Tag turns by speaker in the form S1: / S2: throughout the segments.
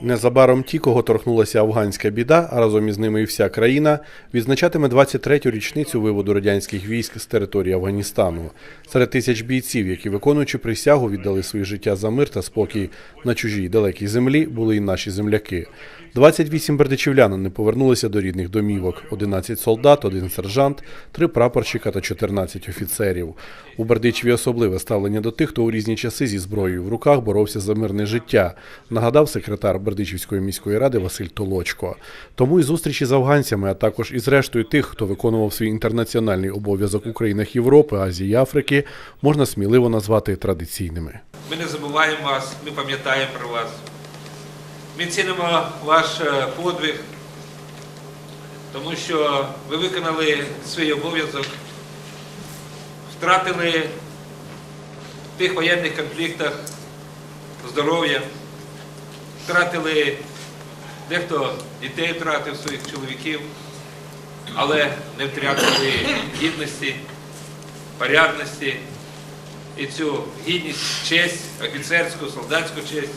S1: Незабаром ті, кого торкнулася афганська біда, а разом із ними і вся країна, відзначатиме 23-ю річницю виводу радянських військ з території Афганістану. Серед тисяч бійців, які виконуючи присягу, віддали своє життя за мир та спокій на чужій далекій землі, були і наші земляки. 28 бердичівлянин не повернулися до рідних домівок: 11 солдат, один сержант, три прапорщика та 14 офіцерів. У Бердичеві особливе ставлення до тих, хто у різні часи зі зброєю в руках боровся за мирне життя, нагадав секретар Бердичівської міської ради Василь Толочко. Тому і зустрічі з афганцями, а також із рештою тих, хто виконував свій інтернаціональний обов'язок у країнах Європи, Азії і Африки, можна сміливо назвати традиційними.
S2: Ми не забуваємо вас, ми пам'ятаємо про вас. Ми цінимо ваш е, подвиг, тому що ви виконали свій обов'язок, втратили в тих воєнних конфліктах здоров'я, втратили дехто дітей втратив своїх чоловіків, але не втратили гідності, порядності і цю гідність, честь, офіцерську, солдатську честь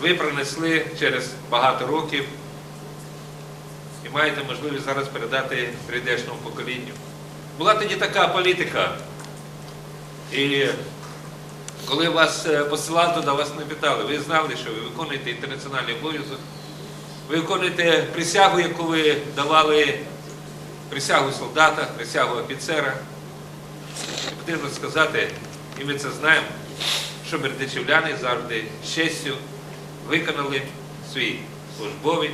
S2: ви принесли через багато років і маєте можливість зараз передати прийдешному поколінню. Була тоді така політика, і коли вас е, посилали туди, вас не питали, ви знали, що ви виконуєте інтернаціональний обов'язок, ви виконуєте присягу, яку ви давали присягу солдата, присягу офіцера. І потрібно сказати, і ми це знаємо, що бердичівляни завжди з честю виконали свій службовий,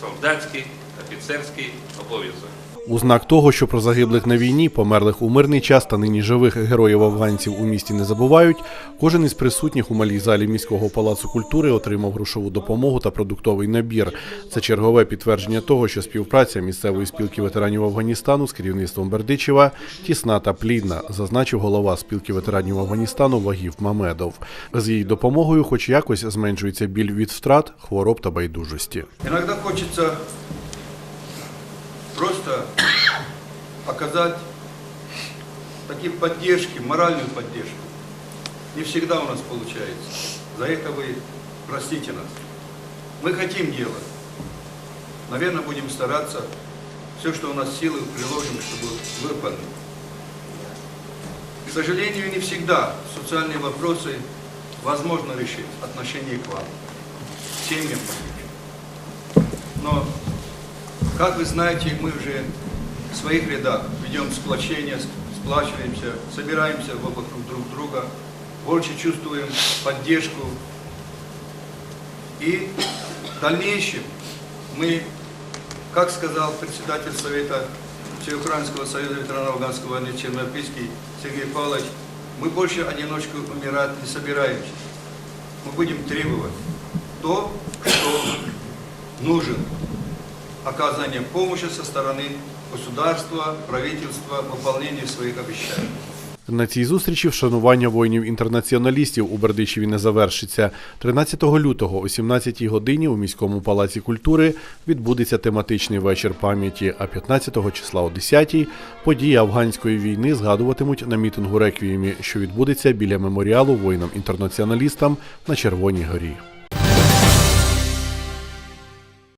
S2: солдатський, офіцерський обов'язок.
S1: У знак того, що про загиблих на війні, померлих у мирний час та нині живих героїв афганців у місті не забувають, кожен із присутніх у малій залі міського палацу культури отримав грошову допомогу та продуктовий набір. Це чергове підтвердження того, що співпраця місцевої спілки ветеранів Афганістану з керівництвом Бердичева тісна та плідна, зазначив голова спілки ветеранів Афганістану Вагів Мамедов. З її допомогою, хоч якось, зменшується біль від втрат, хвороб та байдужості.
S3: Иногда хочется просто оказать такие поддержки, моральную поддержку. Не всегда у нас получается. За это вы простите нас. Мы хотим делать. Наверное, будем стараться. Все, что у нас силы, приложим, чтобы выполнить. К сожалению, не всегда социальные вопросы возможно решить в отношении к вам, семьям. Но, как вы знаете, мы уже в своих рядах ведем сплочение, сплачиваемся, собираемся вокруг друг друга, больше чувствуем поддержку. И в дальнейшем мы, как сказал председатель Совета Всеукраинского союза ветеранов афганского войны Чернопильский Сергей Павлович, мы больше одиночку умирать не собираемся. Мы будем требовать то, что нужен оказание помощи со стороны государства, правительства, выполнение своих обещаний.
S1: На цій зустрічі вшанування воїнів-інтернаціоналістів у Бердичеві не завершиться. 13 лютого о 17 годині у міському палаці культури відбудеться тематичний вечір пам'яті, а 15 числа о 10 події афганської війни згадуватимуть на мітингу реквіємі, що відбудеться біля меморіалу воїнам-інтернаціоналістам на Червоній горі.